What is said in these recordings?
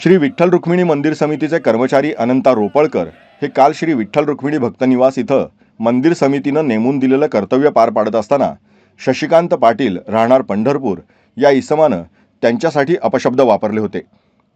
श्री विठ्ठल रुक्मिणी मंदिर समितीचे कर्मचारी अनंता रोपळकर हे काल श्री विठ्ठल रुक्मिणी भक्तनिवास इथं मंदिर समितीनं नेमून दिलेलं कर्तव्य पार पाडत असताना शशिकांत पाटील राहणार पंढरपूर या इसमानं त्यांच्यासाठी अपशब्द वापरले होते.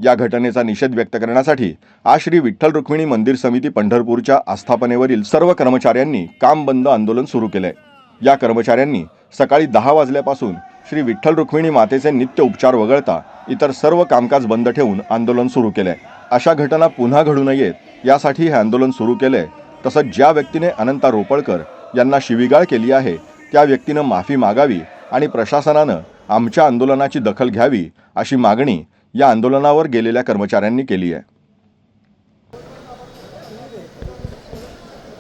या घटनेचा निषेध व्यक्त करण्यासाठी आज श्री विठ्ठल रुक्मिणी मंदिर समिती पंढरपूरच्या आस्थापनेवरील सर्व कर्मचाऱ्यांनी काम बंद आंदोलन सुरू केलंय. या कर्मचाऱ्यांनी सकाळी दहा वाजल्यापासून श्री विठ्ठल रुक्मिणी मातेचे नित्य उपचार वगळता इतर सर्व कामकाज बंद ठेवून आंदोलन सुरू केलंय अशा घटना पुन्हा घडू नयेत यासाठी हे आंदोलन सुरू केले. तसंच ज्या व्यक्तीने अनंता रोपळकर यांना शिवीगाळ केली आहे त्या व्यक्तीनं माफी मागावी आणि प्रशासनानं आमच्या आंदोलनाची दखल घ्यावी अशी मागणी या आंदोलनावर गेलेल्या कर्मचाऱ्यांनी केली आहे.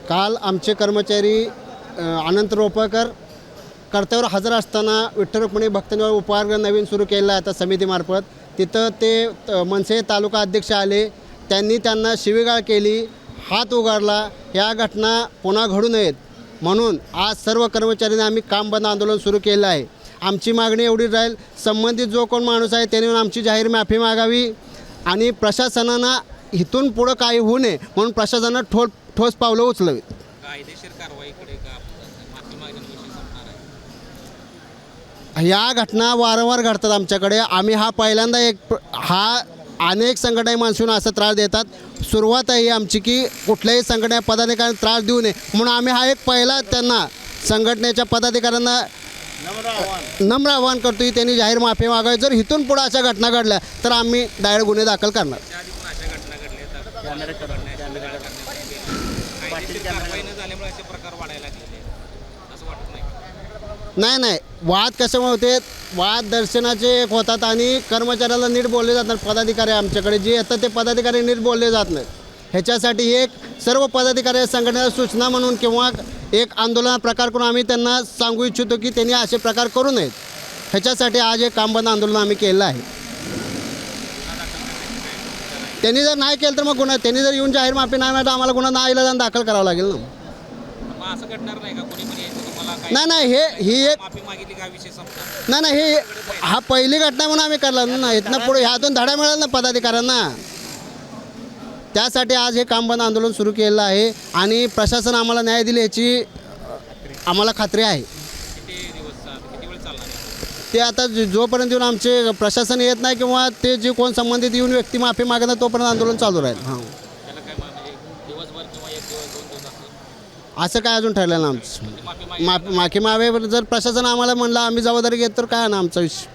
काल आमचे कर्मचारी अनंत रोपळकर कर्त्यावर हजर असताना विठ्ठल रुक्मिणी भक्तांवर उपहारगृह नवीन सुरू केलेला आहे आता समितीमार्फत. तिथं ते मनसे तालुका अध्यक्ष आले. त्यांनी त्यांना शिवीगाळ केली हात उगारला या घटना पुन्हा घडू नयेत. म्हणून आज सर्व कर्मचाऱ्यांनी आम्ही काम बंद आंदोलन सुरू केलं आहे. आमची मागणी एवढी राहील संबंधित जो कोण माणूस आहे त्याने आमची जाहीर माफी मागावी आणि प्रशासनानं इथून पुढं काही होऊ नये म्हणून प्रशासनानं ठोस ठोस पावलं उचलावीत. कायदेशीर कारवाईकडे का? माफी मागण्याविषयी संपणार आहे या घटना वारंवार घडतात आमच्याकडे. आम्ही हा पहिल्यांदा एक हा अनेक संघटना माणसून असा त्रास देतात. सुरुवात आहे आमची की कुठल्याही संघटना पदाधिकाऱ्यांना त्रास देऊ नये. म्हणून आम्ही हा एक पहिला त्यांना संघटनेच्या पदाधिकाऱ्यांना नम्र आवाहन करतो की त्यांनी जाहीर माफी मागावी. जर इथून पुढे अशा घटना घडल्या तर आम्ही डायरेक्ट गुन्हे दाखल करणार. नाही नाही. वाद कशामुळे होते? वाद दर्शनाचे एक होतात आणि कर्मचाऱ्याला नीट बोलले जात पदाधिकारी आमच्याकडे. जे येतात ते पदाधिकारी नीट बोलले जात नाहीत. ह्याच्यासाठी एक सर्व पदाधिकारी संघटनेला सूचना म्हणून किंवा एक आंदोलन प्रकार करून आम्ही त्यांना सांगू इच्छितो की त्यांनी असे प्रकार करू नयेत. ह्याच्यासाठी आज एक कामबंद आंदोलन आम्ही केलं आहे. त्यांनी जर नाही केलं तर मग गुन्हा त्यांनी जर येऊन जाहीर माफी नाही मिळालं तर आम्हाला गुन्हा नाही जाऊन दाखल करावा लागेल ना. असं घडणार नाही का? नाही नाही हे ही एक माफी मागितली का विषय संपणार नाही नाही हे हा पहिली घटना म्हणून आम्ही करला ना इथनं पुढे ह्यातून धडा मिळेल ना पदाधिकाऱ्यांना. त्यासाठी आज हे काम बंद आंदोलन सुरू केलेलं आहे आणि प्रशासन आम्हाला न्याय दिले याची अ, आम्हाला खात्री आहे. किती दिवस चाल- किती वेळ चालणार आहे? ते आता जो- जोपर्यंत येऊन आमचे प्रशासन येत नाही किंवा ते जे कोण संबंधित येऊन व्यक्ती माफी मागणार तोपर्यंत आंदोलन चालू राहील. हां त्याला काय मा- म्हणजे दिवसभर किंवा एक दिवस दोन दिवस असं काय अजून ठरलं ना आमचं. माफी मागितली माफी मावे जर प्रशासन आम्हाला म्हणलं आम्ही जबाबदारी घेत तर काय ना आमचा विषय.